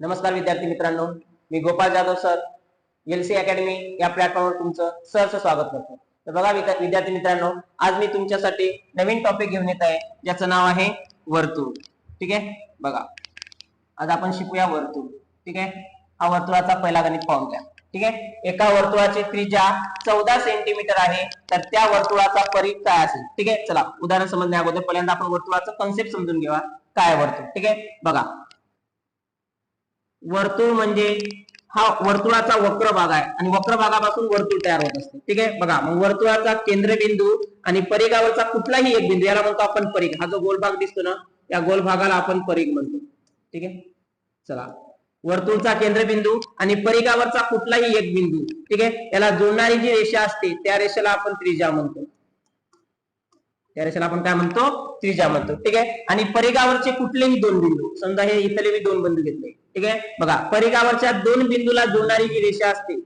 नमस्कार विद्यार्थी मित्रांनो मी Gopal Jadhav sir L C academy या प्लॅटफॉर्मवर तुमचं सहर्ष स्वागत करतो. तर बघा विद्यार्थी मित्रांनो आज मी तुमच्यासाठी नवीन टॉपिक घेऊन येत आहे ज्याचं नाव आहे वर्तुळ. ठीक आहे? बघा. आज आपण शिकूया वर्तुळ. ठीक आहे? हा वर्तुळाचा पहिला गणित फॉर्म घ्या ठीक आहे? एका वर्तुळाची त्रिज्या चौदा सेंटीमीटर आहे तर त्या वर्तुळाचा परिघ काय असेल? ठीक आहे? चला उदाहरण समजण्या अगोदर पहिल्यांदा आपण वर्तुळाचं कन्सेप्ट समजून घेऊया. काय वर्तुळ? ठीक आहे? बघा. वर्तुळ म्हणजे हा वर्तुळाचा वक्र भाग आहे. आणि वक्र भागापासून वर्तुळ तयार होत असते. ठीक आहे? बघा मग वर्तुळाचा केंद्रबिंदू आणि परिघावरचा कुठलाही एक बिंदू याला म्हणतो आपण परिघ. हा जो गोल भाग दिसतो ना या गोल भागाला आपण परिघ म्हणतो. ठीक आहे? चला. वर्तुळचा केंद्रबिंदू आणि परिघावरचा कुठलाही एक बिंदू. ठीक आहे? याला जोडणारी जी रेषा असते त्या रेषेला आपण त्रिज्या म्हणतो. त्या रेषेला आपण काय म्हणतो? त्रिजा म्हणतो. ठीक आहे? आणि परिगावरचे कुठलेही दोन बिंदू समजा हे इथले मी दोन बिंदू घेतले. ठीक आहे? बघा परिगावरच्या दोन बिंदूला जोडणारी जी रेषा असते.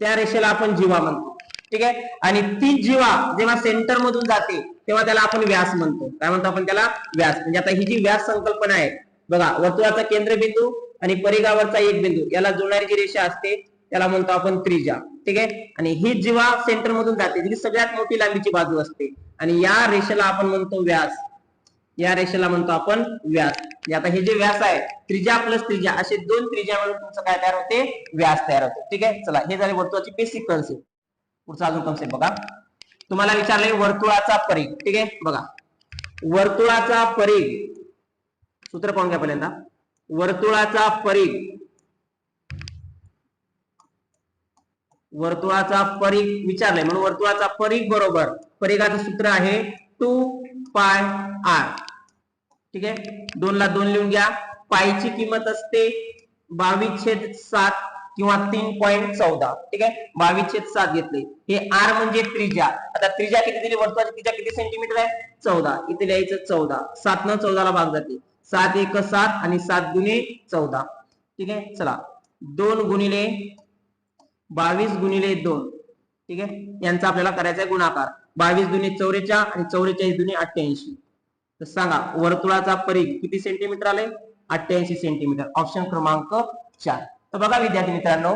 त्या रेषेला आपण जीवा म्हणतो. ठीक आहे? आणि ती जीवा जेव्हा सेंटर मधून जाते तेव्हा त्याला आपण व्यास म्हणतो. काय म्हणतो आपण त्याला? व्यास. म्हणजे आता ही जी व्यास संकल्पना आहे बघा वर्तुळाचा केंद्रबिंदू आणि परिगावरचा एक बिंदू याला जोडणारी जी रेषा असते त्याला म्हणतो आपण त्रिजा. ठीक आहे? आणि ही जीवा सेंटर मधून जाते. जी सगळ्यात मोठी लांबीची बाजू असते. आणि या रेषेला आपण म्हणतो व्यास. या रेषेला म्हणतो आपण व्यास. आता हे जे व्यास आहे त्रिजा प्लस त्रिज्या असे दोन त्रिज्या मिळून तुमचं काय तयार होते? व्यास तयार होते. ठीक आहे? चला हे झाले वर्तुळाची बेसिक कन्सेप्ट पुढचा अजून कन्सेप्ट बघा. तुम्हाला विचारलंय वर्तुळाचा परिघ. ठीक आहे? बघा. वर्तुळाचा परिघ. सूत्र पाहून घ्या पहिल्यांदा? वर्तुळाचा परिघ. वर्तुळाचा परीख विचारलाय. म्हणून वर्तुळाचा परीख बरोबर. परीघाचं सूत्र आहे टू पाय आर. ठीक आहे? दोनला दोन लिहून घ्या. पायची किंमत असते बावीस छेद सात किंवा तीन पॉईंट चौदा. ठीक आहे? बावीस छेद सात घेतले. हे आर म्हणजे त्रिज्या. आता त्रिज्या किती दिली? वर्तुळाची त्रिज्या किती सेंटीमीटर आहे? चौदा. इथे लिहायचं चौदा. सात न चौदाला भाग जाते. सात एक सात आणि सात गुणे चौदा. ठीक आहे? चला. दोन गुणिले बावीस गुणिले दोन. ठीक आहे? यांचा आपल्याला करायचा आहे गुणाकार. बावीस दुने चौरेचाळ आणि चौवेचाळीस दुने अठ्ठ्याऐंशी. तर सांगा वर्तुळाचा परीघ किती सेंटीमीटर आले अठ्ठ्याऐंशी सेंटीमीटर ऑप्शन क्रमांक चार. तर बघा विद्यार्थी मित्रांनो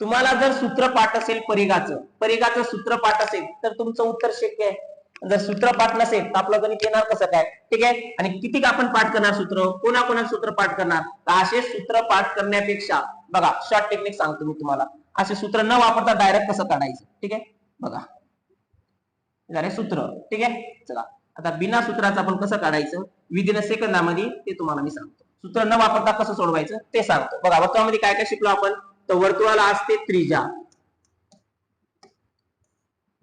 तुम्हाला जर सूत्र पाठ असेल परिघाचं परिघाचं सूत्र पाठ असेल तर तुमचं उत्तर शक्य आहे. जर सूत्र पाठ नसेल तर आपलं गणित येणार कसं काय? ठीक आहे? आणि किती आपण पाठ करणार सूत्र? कोणा कोणा सूत्र पाठ करणार? तर असे सूत्र पाठ करण्यापेक्षा बघा शॉर्ट टेक्निक सांगतो मी तुम्हाला. असे सूत्र न वापरता डायरेक्ट कसं काढायचं? ठीक आहे? बघा. झाले सूत्र. ठीक आहे? चला. आता बिना सूत्राचं आपण कसं काढायचं? विदिन सेकंदामध्ये ते तुम्हाला मी सांगतो. सूत्र न वापरता कसं सोडवायचं? ते सांगतो. बघा वर्तुळामध्ये काय काय शिकलो आपण? तर वर्तुळाला असते त्रिजा.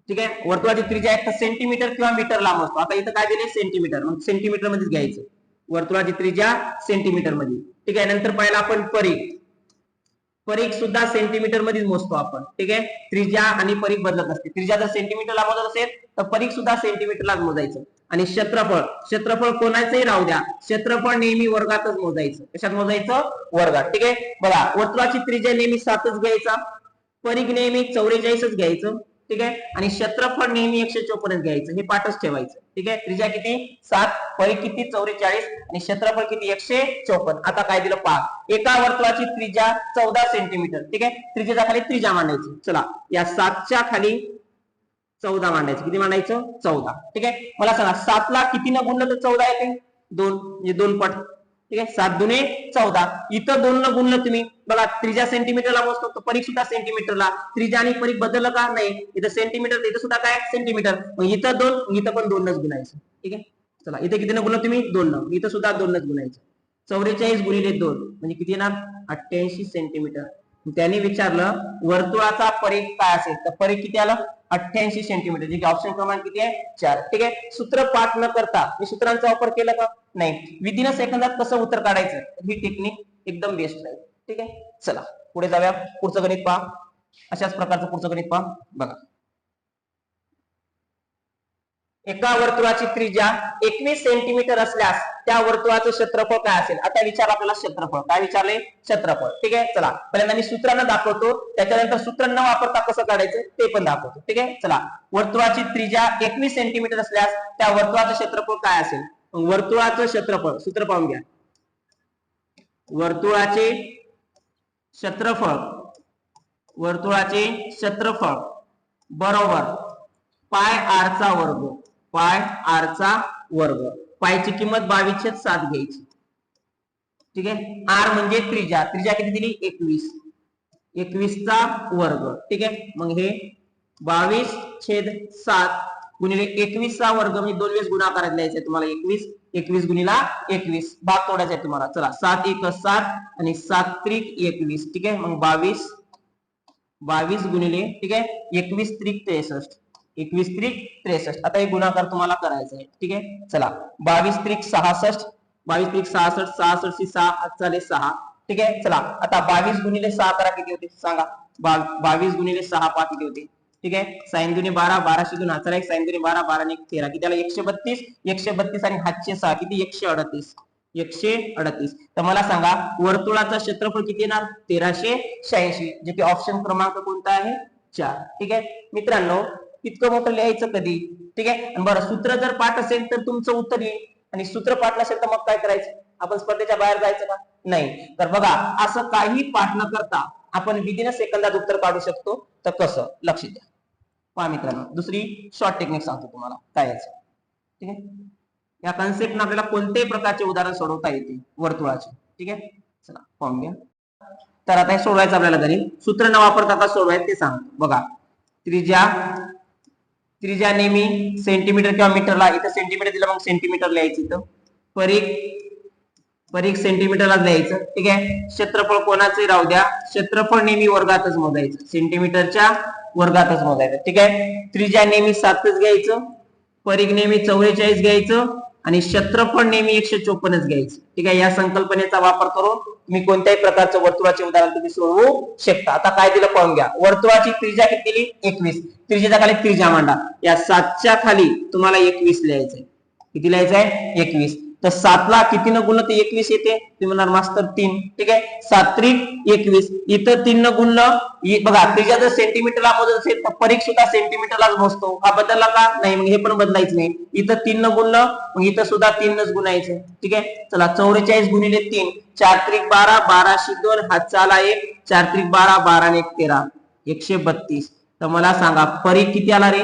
ठीक आहे? वर्तुळाची त्रिज्या एक तर सेंटीमीटर किंवा मीटर लांब असतो. आता इथं काय दिले सेंटीमीटर मग सेंटीमीटर मध्येच घ्यायचं. वर्तुळाची त्रिज्या सेंटीमीटरमध्ये ठीक आहे? नंतर पाहिला आपण परिघ परीख सुद्धा सेंटीमीटर मध्येच मोजतो आपण. ठीक आहे? त्रिज्या आणि परीख बदलत असते. त्रिज्या जर सेंटीमीटरला मोजत असेल तर परीख सुद्धा सेंटीमीटरलाच मोजायचं. आणि क्षेत्रफळ क्षेत्रफळ कोणाचंही राहू द्या. क्षेत्रफळ नेहमी वर्गातच मोजायचं. कशात मोजायचं? वर्गात. ठीक आहे? बघा वर्तुळाची त्रिज्या नेहमी सातच घ्यायचा. परीख नेहमी चौवेचाळीसच घ्यायचं. ठीक आहे? आणि क्षेत्रफळ नेहमी एकशे चोपर्यंत घ्यायचं. हे पाठच ठेवायचं. ठीक आहे? त्रिज्या किती? सात. परिघ किती? चौवेचाळीस. आणि क्षेत्रफळ किती? एकशे चौपन्न. आता काय दिलं? पहा एका वर्तुळाची त्रिजा चौदा सेंटीमीटर ठीक आहे? त्रिज्याच्या खाली त्रिजा मांडायची. चला. या सातच्या खाली चौदा मांडायचं. किती मांडायचं? चौदा. ठीक आहे? मला सांगा सातला किती न गुणलं तर चौदा येते? दोन. म्हणजे दोन पट. ठीक आहे? सात दुने चौदा. इथं दोन न गुणलं तुम्ही. बघा त्रिज्या सेंटीमीटरला मोजतो. तर परीक सुद्धा सेंटीमीटरला त्रिज्या आणि परीक बदललं का? नाही. इथं सेंटीमीटर इथं सुद्धा काय? सेंटीमीटर मग इथं दोन इथं पण दोनच गुणायचं. ठीक आहे? चला इथे किती न गुणलं तुम्ही? दोन न. इथं सुद्धा दोनच गुणायचं. चौवेचाळीस गुणिले दोन. म्हणजे किती येणार? अठ्ठ्याऐंशी सेंटीमीटर त्यांनी विचारलं वर्तुळाचा परीख काय असेल? तर परीख किती आलं? अठ्ठ्याऐंशी सेंटीमीटर जे की ऑप्शन क्रमांक किती आहे? चार. ठीक आहे? सूत्र पाठ न करता मी सूत्रांचा वापर केला का? नाही. विदिन सेकंदात कसं उत्तर काढायचं? ही टेक्निक एकदम बेस्ट राहील ठीक आहे? चला पुढे जाऊया. पुढचं गणित पहा. अशाच प्रकारचं पुढचं गणित पहा. बघा. एका वर्तुळाची त्रिज्या एकवीस सेंटीमीटर असल्यास त्या वर्तुळाचं क्षेत्रफळ काय असेल? आता विचार आपल्याला क्षेत्रफळ. काय विचारले? क्षेत्रफळ. ठीक आहे? चला. पहिल्यांदा मी सूत्रानं दाखवतो. त्याच्यानंतर सूत्र न वापरता कसं काढायचं? ते पण दाखवतो. ठीक आहे? चला. वर्तुळाची त्रिज्या एकवीस सेंटीमीटर असल्यास त्या वर्तुळाचं क्षेत्रफळ काय असेल? वर्तुळाचं क्षेत्रफळ. सूत्र पाहून घ्या. वर्तुळाचे क्षेत्रफळ. वर्तुळाचे क्षेत्रफळ. बरोबर. पाय आरचा वर्ग. पाय आर चा वर्ग. पायची किंमत बावीसशे सात घ्यायची. ठीक आहे? आर म्हणजे त्रिजा त्रिजा किती दिली? एकवीस. एकवीसचा वर्ग. ठीक आहे? मग हे बावीस छेद सात गुणिले एकवीसचा वर्ग. म्हणजे दोन वेळेस गुणाकारात लिहायचा आहे तुम्हाला. एकवीस एकवीस गुणिला एकवीस. भाग तोडायचा आहे तुम्हाला. चला. सात एक सात आणि सात त्रिक एकवीस. ठीक आहे? मग बावीस बावीस गुणिले ठीक आहे? एकवीस त्रिक त्रेसष्ट. एकवीस त्रिक त्रेसष्ट. आता हे गुणाकार तुम्हाला करायचा आहे ठीक आहे? चला. बावीस त्रिक सहासष्ट. बावीस त्रिक सहासष्ट सहासष्ट सहा झाले सहा. ठीक आहे? चला. आता बावीस गुणिले सहा करा किती होते? सांगा. बावीस गुणिले सहा पाच किती होते? ठीक आहे? साईन दुने बारा बाराशे दोन. हजार एक साईन दुने बारा बारा आणि एक तेरा. किती आला? एकशे बत्तीस. एकशे बत्तीस आणि हातशे सहा. किती? एकशे अडतीस. एकशे अडतीस. तर मला सांगा वर्तुळाचा क्षेत्रफळ किती येणार? तेराशे शहाऐंशी. जे की ऑप्शन क्रमांक कोणता आहे? चार. ठीक आहे? मित्रांनो इतकं मोठं लिहायचं कधी? ठीक आहे? बरं सूत्र जर पाठ असेल तर तुमचं उत्तर येईल. आणि सूत्र पाठ नसेल तर मग काय करायचं? आपण स्पर्धेच्या बाहेर जायचं का? नाही. तर बघा असं काही पाठ न करता आपण विदिन सेकंदात उत्तर काढू शकतो. तर कसं? लक्ष द्या पहा मित्रांनो दुसरी शॉर्ट टेक्निक सांगतो तुम्हाला. काय याचं? ठीक आहे? या कन्सेप्ट आपल्याला कोणत्याही प्रकारचे उदाहरण सोडवता येते वर्तुळाचे. ठीक आहे? चला फॉर्म घ्या. तर आता हे सोडवायचं आपल्याला घरी सूत्र न वापरता का सोडवायचं ते सांग बघा त्रिज्या त्रिज्या नेहमी सेंटीमीटर किंवा मीटरला इथं सेंटीमीटर दिलं मग सेंटीमीटर लिहायचं इथं. परीख परीख सेंटीमीटरला लिहायचं. ठीक आहे? क्षेत्रफळ कोणाचे राहू द्या. क्षेत्रफळ नेहमी वर्गातच मोजायचं. सेंटीमीटरच्या वर्गातच मोजायचं. ठीक आहे? त्रिज्या नेहमी सातच घ्यायचं. परीख नेहमी चौवेचाळीस घ्यायचं. आणि क्षेत्रफळ नेहमी एकशे चोपन्नच घ्यायचं. ठीक आहे? या संकल्पनेचा वापर करून तुम्ही कोणत्याही प्रकारचं वर्तुळाचे उदाहरण तुम्ही सोडवू शकता. आता काय दिलं पाहून घ्या. वर्तुळाची त्रिजा किती दिली एकवीस. त्रिजेच्या खाली त्रिजा मांडा. या सातच्या खाली तुम्हाला एकवीस लिहायचंय. किती लिहायचं आहे एकवीस. तर सातला किती न गुणलं तर एकवीस येते? तुम्ही म्हणणार मास्तर तीन. ठीक आहे? सात त्रिक एकवीस. इथं तीन न गुणलं बघा त्रिजा जर सेंटीमीटरला मोजत असेल तर परीक सुद्धा सेंटीमीटरलाच मोजतो. हा बदलला का? नाही मग हे पण बदलायचं नाही. इथं तीन न गुणलं मग इथं सुद्धा तीनच गुणायचं. ठीक आहे? चला चौवेचाळीस गुणिले तीन. चार त्रिक बारा बाराशे दोन. हातचाला एक चार त्रिक बारा बारा आणि एक तेरा. एकशे बत्तीस. तर मला सांगा परीख किती आला रे?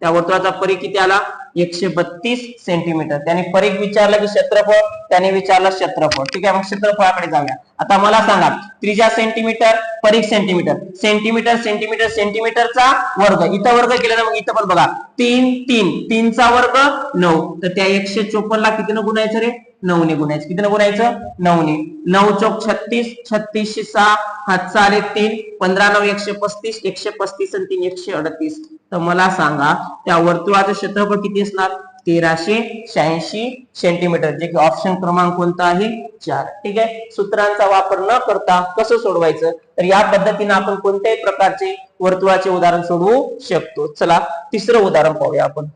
त्या वर्तुळाचा परीख किती आला? एकशे बत्तीस सेंटीमीटर त्याने परीख विचारलं की क्षेत्रफळ त्याने विचारलं क्षेत्रफळ. ठीक आहे मग क्षेत्रफळाकडे जाऊया. आता मला सांगा त्रिज्या सेंटीमीटर परीख सेंटीमीटर सेंटीमीटर सेंटीमीटर सेंटीमीटरचा वर्ग. इथं वर्ग केला ना मग इथं पण बघा. तीन तीन. तीनचा वर्ग नऊ. तर त्या एकशे चोपन्न ला कितीनं गुणायचं रे? नऊने गुणायचं. किती गुणायचं? नऊने नऊ चौक छत्तीस छत्तीसशे सहा हात आले तीन पंधरा नऊ एकशे पस्तीस एकशे पस्तीस आणि तीन एकशे अडतीस. तर मला सांगा त्या वर्तुळाचं क्षेत्रफळ किती असणार? तेराशे शहाऐंशी सेंटीमीटर जे की ऑप्शन क्रमांक कोणता आहे? चार. ठीक आहे? सूत्रांचा वापर न करता कसं सोडवायचं? तर या पद्धतीने आपण कोणत्याही प्रकारचे वर्तुळाचे उदाहरण सोडवू शकतो. चला तिसरं उदाहरण पाहूया आपण.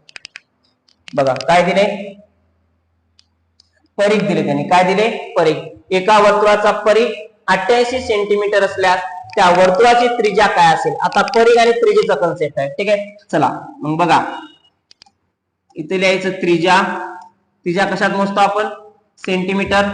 बघा काय दिले परीख दिले त्यांनी. काय दिले? परीख एका वर्तुळाचा परीख अठ्ठ्याऐंशी सेंटीमीटर असल्यास त्या वर्तुळाची त्रिज्या काय असेल? आता परीख आणि त्रिजेचा कन्सेप्ट आहे. ठीक आहे? चला. मग बघा. इथे लिहायचं त्रिज्या. त्रिज्या कशात मोजतो आपण? सेंटीमीटर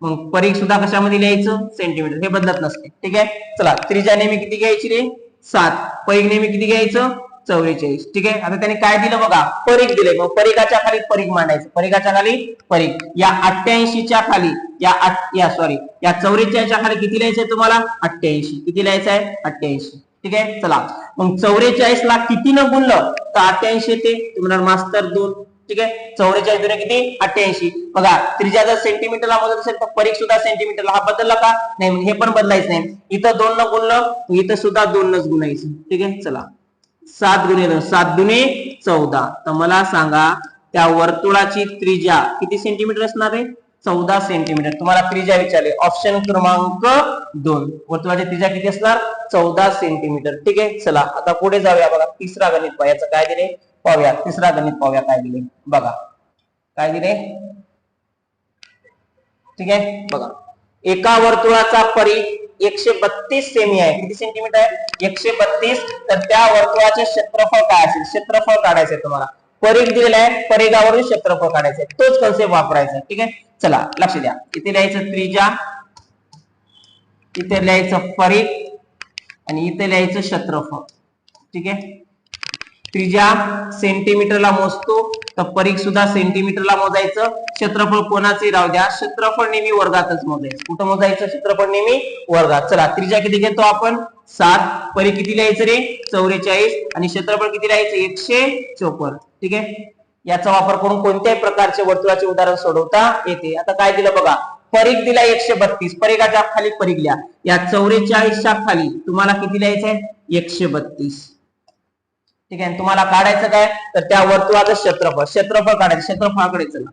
मग परीख सुद्धा कशामध्ये लिहायचं? सेंटीमीटर हे बदलत नसते. ठीक आहे? चला. त्रिज्या नेहमी किती घ्यायची रे? सात. परीख नेहमी किती घ्यायचं? चौवेचाळीस. ठीक आहे? आता त्याने काय दिलं बघा? परीख दिले. मग परीखाच्या खाली परीख मांडायचं. परीखाच्या खाली परीख या अठ्ठ्याऐंशीच्या खाली या या सॉरी या चौवेचाळीसच्या खाली किती लिहायचंय तुम्हाला? अठ्ठ्याऐंशी. किती लिहायचं आहे अठ्ठ्याऐंशी. ठीक आहे? चला. मग चौवेचाळीस ला किती न गुणलं? तर अठ्ठ्याऐंशी येते. तुम्ही मास्तर दोन. ठीक आहे? चौवेचाळीस दुने किती? अठ्ठ्याऐंशी. बघा त्रिजा जर सेंटीमीटरला मोजत असेल तर परीख सुद्धा सेंटीमीटरला हा बदलला का? नाही हे पण बदलायचं नाही. इथं दोन न गुणलं इथं सुद्धा दोन नच गुणायचं. ठीक आहे? चला. सात गुणे सात दुने चौदा. तर मला सांगा त्या वर्तुळाची त्रिज्या किती सेंटीमीटर असणार आहे? चौदा सेंटीमीटर तुम्हाला त्रिज्या विचारले. ऑप्शन क्रमांक दोन. वर्तुळाची त्रिज्या किती असणार? चौदा सेंटीमीटर ठीक आहे? चला आता पुढे जाऊया बघा. तिसरा गणित पाहायचं काय दिले? पाहूया. तिसरा गणित पाहूया. काय दिले? बघा. काय दिले? ठीक आहे? बघा. एका वर्तुळाचा परी एकशे बत्तीस सेमी आहे. किती सेंटीमीटर आहे? एकशे बत्तीस. तर त्या वर्तुळाचे क्षेत्रफळ काय असेल? क्षेत्रफळ काढायचंय तुम्हाला. परीख दिलेला आहे. परिघावरून क्षेत्रफळ काढायचंय. तोच कन्सेप्ट वापरायचा ठीक आहे? चला लक्ष द्या. इथे लिहायचं त्रिजा. इथे लिहायचं परीघ. आणि इथे लिहायचं क्षेत्रफळ. ठीक आहे? त्रिज्या सेंटीमीटरला मोजतो. तर परीख सुद्धा सेंटीमीटरला मोजायचं. क्षेत्रफळ कोणाचे राहू द्या. क्षेत्रफळ नेहमी वर्गातच मोजायचं. कुठं मोजायचं? क्षेत्रफळ नेहमी वर्गात. चला त्रिज्या किती घेतो आपण? सात. परी किती लिहायचं रे? चौवेचाळीस आणि क्षेत्रफळ किती लिहायचं? एकशे चोपन्न. ठीक आहे? याचा वापर करून कोणत्याही प्रकारचे वर्तुळाचे उदाहरण सोडवता येते. आता काय दिलं बघा? परीघ दिला एकशे बत्तीस. परीघाच्या खाली परीघ लिहा. या चौवेचाळीसच्या खाली तुम्हाला किती लिहायचं आहे एकशे बत्तीस. ठीक आहे? तुम्हाला काढायचं काय? तर त्या वर्तुळाचं क्षेत्रफळ क्षेत्रफळ काढायचं. क्षेत्रफळाकडे चला.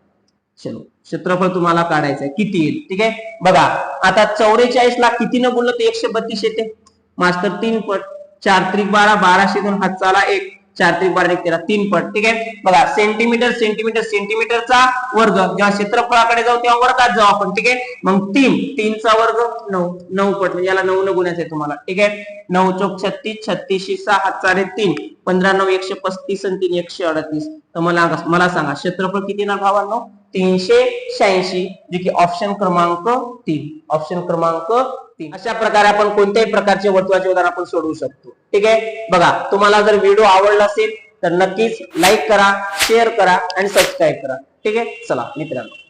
चलो. क्षेत्रफळ तुम्हाला काढायचं आहे किती येईल? ठीक आहे? बघा आता चौवेचाळीस ला किती न बोललं तर एकशे बत्तीस येते? मास्तर तीन पट चार त्रिक बारा बाराशे दोन हातचाला एक. चार त्रिक बारा एक तेरा तीन पट ठीक आहे? बघा सेंटीमीटर सेंटीमीटर सेंटीमीटरचा वर्ग जेव्हा क्षेत्रफळाकडे जाऊ तेव्हा वर्गात जाऊ आपण ठीक आहे? मग तीन तीनचा वर्ग नऊ नऊ पट म्हणजे याला नऊ न गुणायचं आहे तुम्हाला ठीक आहे? नऊ चौक छत्तीस छत्तीस सहा हात तीन पंधरा नऊ एकशे पस्तीस आणि तीन एकशे अडतीस. तर मला मला सांगा क्षेत्रफळ किती ना भावांनो? तीनशे शहाऐंशी जे की ऑप्शन क्रमांक तीन ऑप्शन क्रमांक तीन अशा प्रकारे आपण कोणत्याही प्रकारचे वर्तुळाचे उदाहरण आपण सोडवू शकतो. ठीक आहे? बघा तुम्हाला जर व्हिडिओ आवडला असेल तर नक्कीच लाईक करा शेअर करा आणि सबस्क्राईब करा. ठीक आहे? चला मित्रांनो.